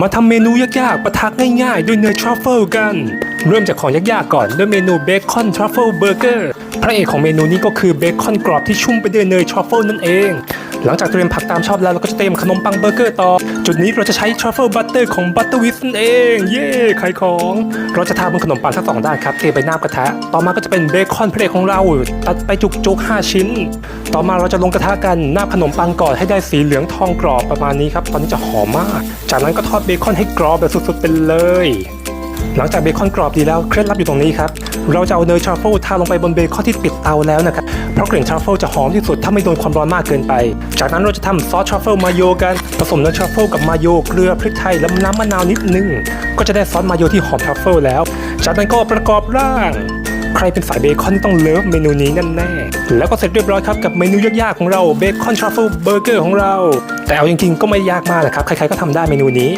มาทำเมนูยากๆประทักง่ายๆ ด้วยเนยทรัฟเฟิลกัน เริ่มจากของยากๆก่อนด้วยเมนูเบคอนทรัฟเฟิลเบอร์เกอร์พระเอกของเมนูนี้ก็คือเบคอนกรอบที่ชุ่มไปด้วยเนยทรัฟเฟิลนั่นเอง หลังจากเตรียมผักตามชอบแล้วเราก็จะเตรียมขนมปังเบอร์เกอร์ต่อ จุดนี้เราจะใช้ทรัฟเฟิลบัตเตอร์ของบัตเตอร์วิสนั่นเอง เย่ขายของ เราจะทาบนขนมปังทั้งสองด้านครับเทไปหน้ากระทะ ต่อมาก็จะเป็นเบคอนพระเอกของเรา ตัดไปจุกๆ5ชิ้น ต่อมาเราจะลงกระทะกันหน้าขนมปังก่อนให้ได้สีเหลืองทองกรอบประมาณนี้ครับ ตอนนี้จะหอมมาก จากนั้นก็ทอดเบคอนให้กรอบแบบสุดๆไปเลย หลังจากเบคอนกรอบดีแล้วเคล็ดลับอยู่ตรงนี้ครับ เราจะเอาเนยทรัฟเฟิลทาลงไปบนเบคอนที่ปิดเตาแล้วนะครับ เพราะกลิ่นทรัฟเฟิลจะหอมที่สุดถ้าไม่โดนความร้อนมากเกินไป จากนั้นเราจะทำซอสทรัฟเฟิลมาโยกัน ผสมเนยทรัฟเฟิลกับมาโยเกลือพริกไทยและน้ำมะนาวนิดนึง ก็จะได้ซอสมาโยที่หอมทรัฟเฟิลแล้ว จากนั้นก็ประกอบร่างใครเป็นสายเบคอนต้องเลิฟเมนูนี้แน่ๆแล้วก็เสร็จเรียบร้อยครับกับเมนูยากๆของเราเบคอนทรัฟเฟิลเบอร์เกอร์ของเรา แต่เอาจริงๆก็ไม่ยากมากนะครับ ใครๆก็ทำได้เมนูนี้